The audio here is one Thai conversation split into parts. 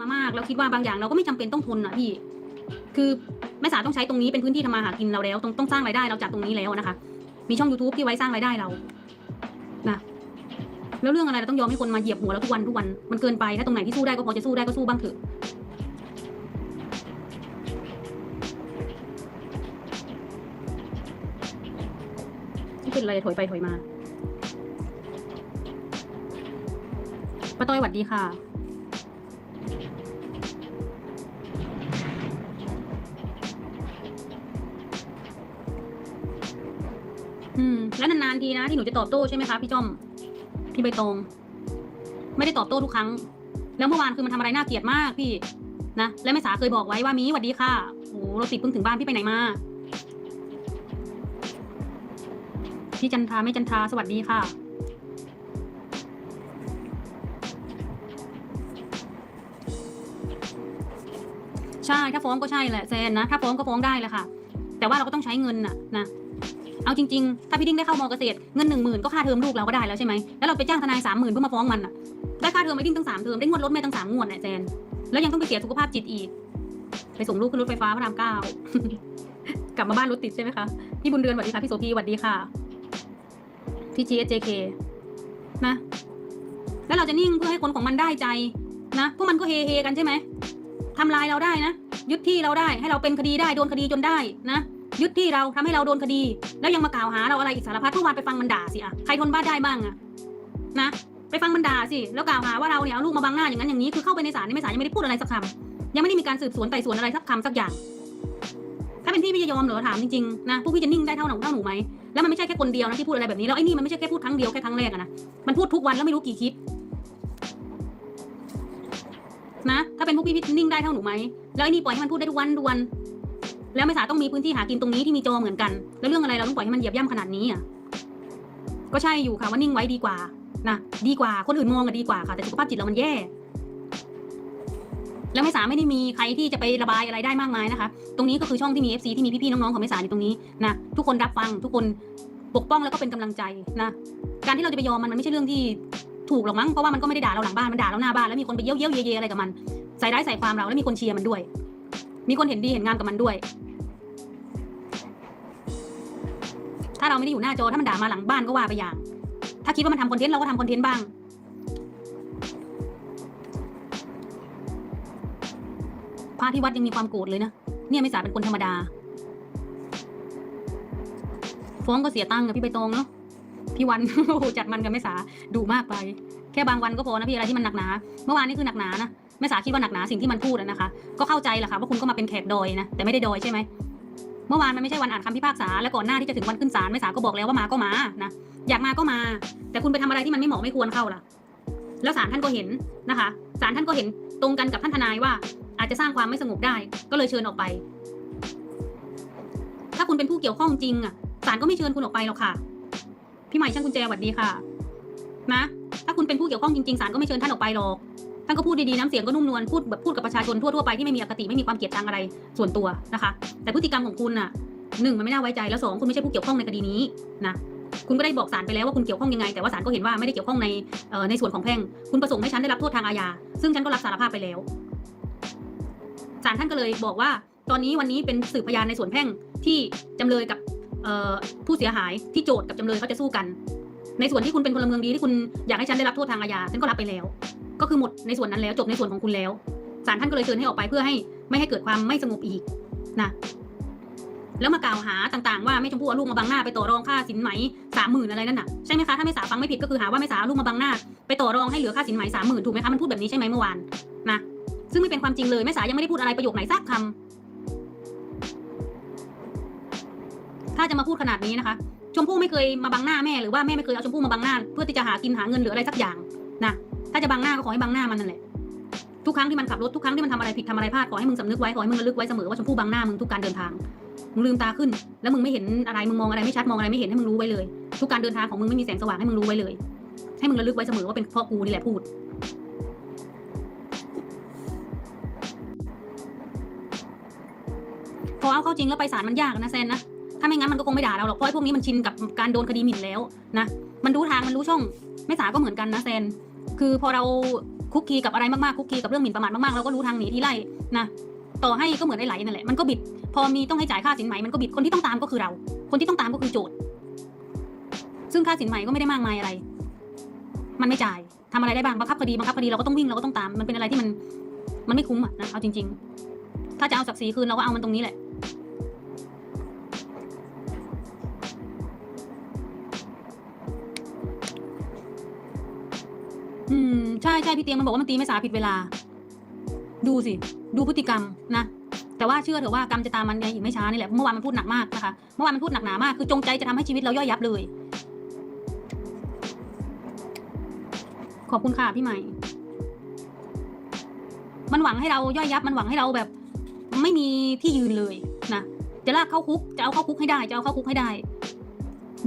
มามากแล้วคิดว่าบางอย่างเราก็ไม่จำเป็นต้องทนอะพี่ คือแม่สาต้องใช้ตรงนี้เป็นพื้นที่ทำมาหากินเราแล้วต้องต้องสร้างรายได้เราจากตรงนี้แล้วนะคะ มีช่อง youtube ที่ไว้สร้างรายได้เรานะแล้วเรื่องอะไรเราต้องยอมให้คนมาเหยียบหัวเราทุกวันทุกวันมันเกินไปถ้าตรงไหนที่สู้ได้ก็พอจะสู้ได้ก็สู้บ้างเถอะที่เป็นอะไรถอยไปถอยมาป้าต้อยหวัดดีค่ะ แล้วนานๆทีนะที่หนูจะตอบโต้ใช่ไหมคะพี่จอมพี่ใบตองไม่ได้ตอบโต้ทุกครั้ง แล้วเมื่อวานคือมันทำอะไรน่าเกลียดมากพี่นะและแม่สาเคยบอกไว้ว่ามีหวัดดีค่ะโอ้เราติดเพิ่งถึงบ้านพี่ไปไหนมาพี่จันทาไม่จันทาสวัสดีค่ะใช่ถ้าฟ้องก็ใช่แหละแซนนะถ้าฟ้องก็ฟ้องได้แหละค่ะ แต่ว่าเราก็ต้องใช้เงินน่ะนะ เอาจริงๆ ถ้าพี่ดิ้งได้เข้ามอเกษตรเงินหนึ่งหมื่นก็ค่าเทอมลูกเราก็ได้แล้วใช่ไหมแล้วเราไปจ้างทนายสามหมื่นเพื่อมาฟ้องมันอะได้ค่าเทอมไอ้ดิ้งตั้งสามเทอมได้งวดรถแม่ตั้งสามงวดน่ะแซนแล้วยังต้องไปเสียสุขภาพจิตอีก ไปส่งลูกขึ้นรถไฟฟ้าพระรามเก้ากลับมาบ้านรถติดใช่ไหมคะพี่บุญเรือนสวัสดีค่ะพี่โสพีสวัสดีค่ะพี่จีเอสเจเคนะ แล้วเราจะนิ่งเพื่อให้คนของมันได้ใจนะพวกมันก็เฮเฮกันใช่ไหมทำลายเราได้นะยึดที่เราได้ให้เราเป็นคดีได้โดนคดีจนได้นะ ยึดที่เราทำให้เราโดนคดี แล้วยังมากล่าวหาเราอะไรอีกสารพัดทุกวันไปฟังมันด่าสิอะใครทนบ้าได้บ้างอะนะไปฟังมันด่าสิแล้วกล่าวหาว่าเราเนี่ยเอาลูกมาบังหน้าอย่างนั้นอย่างนี้คือเข้าไปในศาลในไม่ศาลยังไม่ได้พูดอะไรสักคำยังไม่ได้มีการสืบสวนไต่สวนอะไรสักคำสักอย่าง ถ้าเป็นพี่พี่จะยอมเหรอถามจริงๆนะพวกพี่จะนิ่งได้เท่าหนูเท่าหนูไหมแล้วมันไม่ใช่แค่คนเดียวนะที่พูดอะไรแบบนี้แล้วไอ้นี่มันไม่ใช่แค่พูดครั้งเดียวแค่ครั้งแรกนะมันพูดทุกวันแล้วไม่รู้กี่คลิปนะถ้าเป็นพวกพี่พี่นิ่งได้เท่าหนูไหมแล้วไอ้นี่ปล่อยให้มันพูดได้ทุกวันทุกวัน แล้วไม่สาต้องมีพื้นที่หากินตรงนี้ที่มีจอเหมือนกัน แล้วเรื่องอะไรเราต้องปล่อยให้มันเหยียบย่ำขนาดนี้อะก็ใช่อยู่ค่ะว่านิ่งไว้ดีกว่านะดีกว่าคนอื่นมองก็ดีกว่าค่ะ แต่สุขภาพจิตเรามันแย่ แล้วไม่สาไม่ได้มีใครที่จะไประบายอะไรได้มากมายนะคะ ตรงนี้ก็คือช่องที่มี FC ที่มีพี่ๆน้องๆของไม่สาอยู่ตรงนี้นะทุกคนรับฟังทุกคนปกป้องแล้วก็เป็นกำลังใจนะการที่เราจะไปยอมมันมันไม่ใช่เรื่องที่ถูกหรอกมั้งเพราะว่ามันก็ไม่ได้ด่าเราหลังบ้านมันด่าเราหน้าบ้านแล้วมีคนไปเย้ยเย้ยเยเยอะไรกับมันใส่ร้ายใส่ความเราแล้วมีคนเชียร์มันด้วย มีคนเห็นดีเห็นงามกับมันด้วย ถ้าเราไม่ได้อยู่หน้าจอถ้ามันด่ามาหลังบ้านก็ว่าไปอย่าง ถ้าคิดว่ามันทำคอนเทนต์เราก็ทำคอนเทนต์บ้างพระที่วัดยังมีความโกรธเลยนะเนี่ยไม่สาเป็นคนธรรมดา ฟ้องก็เสียตังค์กับพี่ใบตองเนาะพี่วันโอ้จัดมันกับแม่สาดูมากไป แค่บางวันก็พอนะพี่อะไรที่มันหนักหนา เมื่อวานนี่คือหนักหนานะ แม่สาคิดว่าหนักหนาสิ่งที่มันพูดอะนะคะ ก็เข้าใจแหละค่ะว่าคุณก็มาเป็นแขกดอยนะแต่ไม่ได้ดอยใช่ไหมเมื่อวานมันไม่ใช่วันอ่านคำพิพากษาและก่อนหน้าที่จะถึงวันขึ้นศาลแม่สาก็บอกแล้วว่ามาก็มานะอยากมาก็มา แต่คุณไปทำอะไรที่มันไม่เหมาะไม่ควรเข้าล่ะ แล้วศาลท่านก็เห็นนะคะศาลท่านก็เห็นตรงกันกับท่านทนายว่า อาจจะสร้างความไม่สงบได้ ก็เลยเชิญออกไป ถ้าคุณเป็นผู้เกี่ยวข้องจริงอะศาลก็ไม่เชิญคุณออกไปหรอกค่ะ พี่ใหม่ช่างกุญแจสวัสดีค่ะ นะ ถ้าคุณเป็นผู้เกี่ยวข้องจริงๆศาลก็ไม่เชิญท่านออกไปหรอก ท่านก็พูดดีๆน้ำเสียงก็นุ่มนวลพูดแบบพูดกับประชาชนทั่วๆไปที่ไม่มีอคติไม่มีความเกลียดชังอะไรส่วนตัวนะคะ แต่พฤติกรรมของคุณน่ะหนึ่งมันไม่น่าไว้ใจแล้วสองคุณไม่ใช่ผู้เกี่ยวข้องในคดีนี้นะคุณก็ได้บอกศาลไปแล้วว่าคุณเกี่ยวข้องยังไง แต่ว่าศาลก็เห็นว่าไม่ได้เกี่ยวข้องในในส่วนของแพ่ง คุณประสงค์ให้ฉันได้รับโทษทางอาญาซึ่งฉันก็รับสารภาพไปแล้วศาลท่านก็เลยบอกว่าตอนนี้วันนี้เป็นสืบพยานในส่วนแพ่งที่จำเลยกับผู้เสียหายที่โจทย์กับจำเลยเขาจะสู้กัน ในส่วนที่คุณเป็นพลเมืองดีที่คุณอยากให้ฉันได้รับโทษทางอาญาฉันก็รับไปแล้ว ก็คือหมดในส่วนนั้นแล้วจบในส่วนของคุณแล้วศาลท่านก็เลยเชิญให้ออกไปเพื่อให้ไม่ให้เกิดความไม่สงบอีกนะแล้วมากล่าวหาต่างๆว่าแม่ชมพู่เอาลูกมาบังหน้าไปต่อรองค่าสินไหมสามหมื่นอะไรนั่นน่ะใช่ไหมคะถ้าไม่สาฟังไม่ผิดก็คือหาว่าไม่สาเอาลูกมาบังหน้าไปต่อรองให้เหลือค่าสินไหมสามหมื่นถูกไหมคะมันพูดแบบนี้ใช่ไหมเมื่อวานนะซึ่งไม่เป็นความจริงเลยแม่สายังไม่ได้พูดอะไรประโยคไหนสักคำถ้าจะมาพูดขนาดนี้นะคะ ชมพู่ไม่เคยมาบังหน้าแม่หรือว่าแม่ไม่เคยเอาชมพู่มาบังหน้า เพื่อที่จะหากินหาเงินหรืออะไรสักอย่างนะ ถ้าจะบังหน้าก็ขอให้บังหน้ามันนั่นแหละทุกครั้งที่มันขับรถทุกครั้งที่มันทำอะไรผิดทำอะไรพลาดขอให้มึงสำนึกไว้ขอให้มึงระลึกไว้เสมอว่าชมพู่บังหน้ามึงทุกการเดินทางมึงลืมตาขึ้น แล้วมึงไม่เห็นอะไรมึงมองอะไรไม่ชัดมองอะไรไม่เห็นให้มึงรู้ไว้เลย ทุกการเดินทางของมึงไม่มีแสงสว่างให้มึงรู้ไว้เลย ให้มึงระลึกไว้เสมอว่าเป็นพราะกูนี่แหละพูดพอเอาเข้าจริงแล้วไปศาลมันยากนะแซนนะถ้าไม่งั้นมันก็คงไม่ด่าเราหรอกเพราะไอ้พวกนี้มันชินกับการโดนคดีหมิ่นแล้วนะมันรู้ทางมันรู้ช่องไม่สาก็เหมือนกันนะแซน คือพอเราคุกคีกับอะไรมากๆคุกคีกับเรื่องหมิ่นประมาทมากๆเราก็รู้ทางหนีที่ไล่นะต่อให้ก็เหมือนไอ้ไหลนั่นแหละมันก็บิด พอมีต้องให้จ่ายค่าสินไหมมันก็บิดคนที่ต้องตามก็คือเรา คนที่ต้องตามก็คือโจทย์ ซึ่งค่าสินไหมก็ไม่ได้มากมายอะไร มันไม่จ่ายทำอะไรได้บ้างบังคับคดีบังคับคดีเราก็ต้องวิ่งเราก็ต้องตาม มันเป็นอะไรที่มันมันไม่คุ้มอะนะเอาจริง ๆ ถ้าจะเอาศักดิ์ศรีคืนเราก็เอามันตรงนี้แหละ อืมใช่ใช่พี่เตียงมันบอกว่ามันตีไม่สาผิดเวลา ดูสิ ดูพฤติกรรมนะแต่ว่าเชื่อเถอะว่ากรรมจะตามมันในอีกไม่ช้านี่แหละเมื่อวานมันพูดหนักมากนะคะเมื่อวานมันพูดหนักหนามากคือจงใจจะทำให้ชีวิตเราย่อยยับเลย ขอบคุณค่ะพี่ใหม่ มันหวังให้เราย่อยยับ มันหวังให้เราแบบ ไม่มีที่ยืนเลยนะจะลากเข้าคุกจะเอาเข้าคุกให้ได้ จะเอาเข้าคุกให้ได้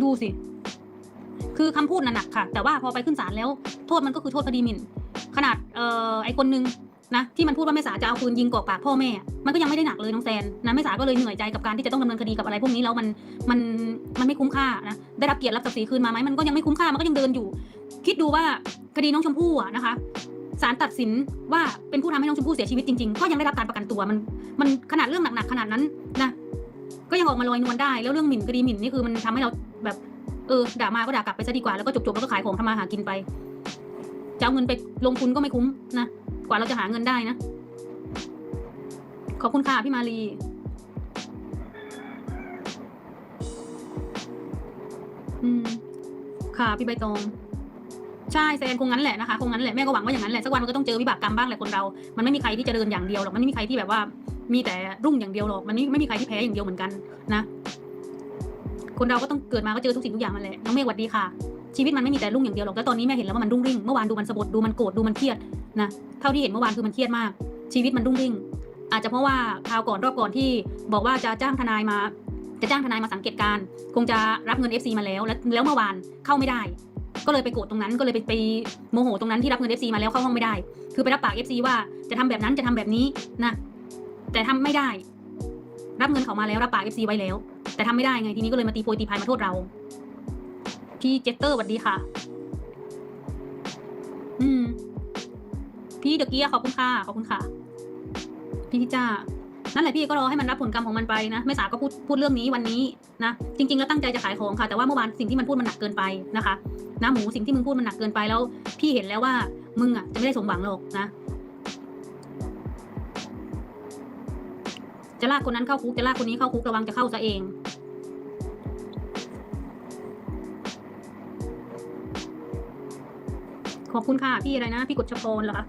ดูสิ คือคำพูดน่ะหนักค่ะ แต่ว่าพอไปขึ้นศาลแล้วโทษมันก็คือโทษคดีหมิ่น ขนาดเอ่อไอคนนึงนะที่มันพูดว่าแม่สาจะเอาปืนยิงกอกปากพ่อแม่ มันก็ยังไม่ได้หนักเลยน้องแซนนะแม่สาก็เลยเหนื่อยใจกับการที่จะต้องดำเนินคดีกับอะไรพวกนี้แล้วมันมันมันไม่คุ้มค่านะได้รับเกียรติรับศักดิ์ศรีคืนมาไหมมันก็ยังไม่คุ้มค่ามันก็ยังเดินอยู่ คิดดูว่าคดีน้องชมพู่อะนะคะศาลตัดสินว่าเป็นผู้ทำให้น้องชมพู่เสียชีวิตจริงๆก็ยังได้รับการประกันตัวมัน มันขนาดเรื่องหนักๆขนาดนั้นนะก็ยังออกมาลอยนวลได้แล้วเรื่องหมิ่นคดีหมิ่นนี่คือมันทำให้เราแบบ เออด่ามาก็ด่ากลับไปซะดีกว่าแล้วก็จบๆแล้วก็ขายของทำมาหากินไปจะเอาเงินไปลงทุนก็ไม่คุ้มนะกว่าเราจะหาเงินได้นะขอบคุณค่ะพี่มาลีอืมค่ะพี่ใบตองใช่แซนคงงั้นแหละนะคะคงงั้นแหละแม่ก็หวังว่าอย่างนั้นแหละสักวันมันก็ต้องเจอวิบากกรรมบ้างแหละคนเรา มันไม่มีใครที่จะเดินอย่างเดียวหรอกมันไม่มีใครที่แบบว่า มีแต่รุ่งอย่างเดียวหรอกมันไม่ไม่มีใครที่แพ้อย่างเดียวเหมือนกันนะ คนเราก็ต้องเกิดมาก็เจอทุกสิ่งทุกอย่างนั่นแหละน้องเมฆหวัดดีค่ะ ชีวิตมันไม่มีแต่รุ่งอย่างเดียวหรอกแล้วตอนนี้แม่เห็นแล้วว่ามันรุ่งริ่งเมื่อวานดูมันสะบดดูมันโกรธดูมันเครียดนะเท่าที่เห็นเมื่อวานคือมันเครียดมาก ชีวิตมันรุ่งริ่ง อาจจะเพราะว่าคราวก่อนรอบก่อนที่บอกว่าจะจ้างทนายมา จะจ้างทนายมาสังเกตการ คงจะรับเงิน FC มาแล้วแล้วแล้วเมื่อวานเข้าไม่ได้ก็เลยไปโกรธตรงนั้นก็เลยไปไปโมโหตรงนั้นที่รับเงิน FC มาแล้วเข้าห้องไม่ได้ คือไปรับปาก FC ว่าจะทำแบบนั้นจะทำแบบนี้นะ แต่ทำไม่ได้ รับเงินเขามาแล้วรับปาก FC ไว้แล้ว แต่ทำไม่ได้ไงทีนี้ก็เลยมาตีโพยตีพายมาโทษเรา พี่เจสเตอร์สวัสดีค่ะ อืม พี่เดกียร์ขอบคุณค่ะขอบคุณค่ะ พี่ทิจ้านั่นแหละพี่ก็รอให้มันรับผลกรรมของมันไปนะแม่สาก็พูดพูดเรื่องนี้วันนี้นะจริง ๆ แล้วตั้งใจจะขายของค่ะ แต่ว่าเมื่อวานสิ่งที่มันพูดมันหนักเกินไปนะคะนะหมูสิ่งที่มึงพูดมันหนักเกินไปแล้ว พี่เห็นแล้วว่ามึงอะจะไม่ได้สมหวังหรอกนะ จะลากคนนั้นเข้าคุกจะลากคนนี้เข้าคุกระวังจะเข้าซะเอง ขอบคุณค่ะ พี่อะไรนะ พี่กฎชพรเหรอคะ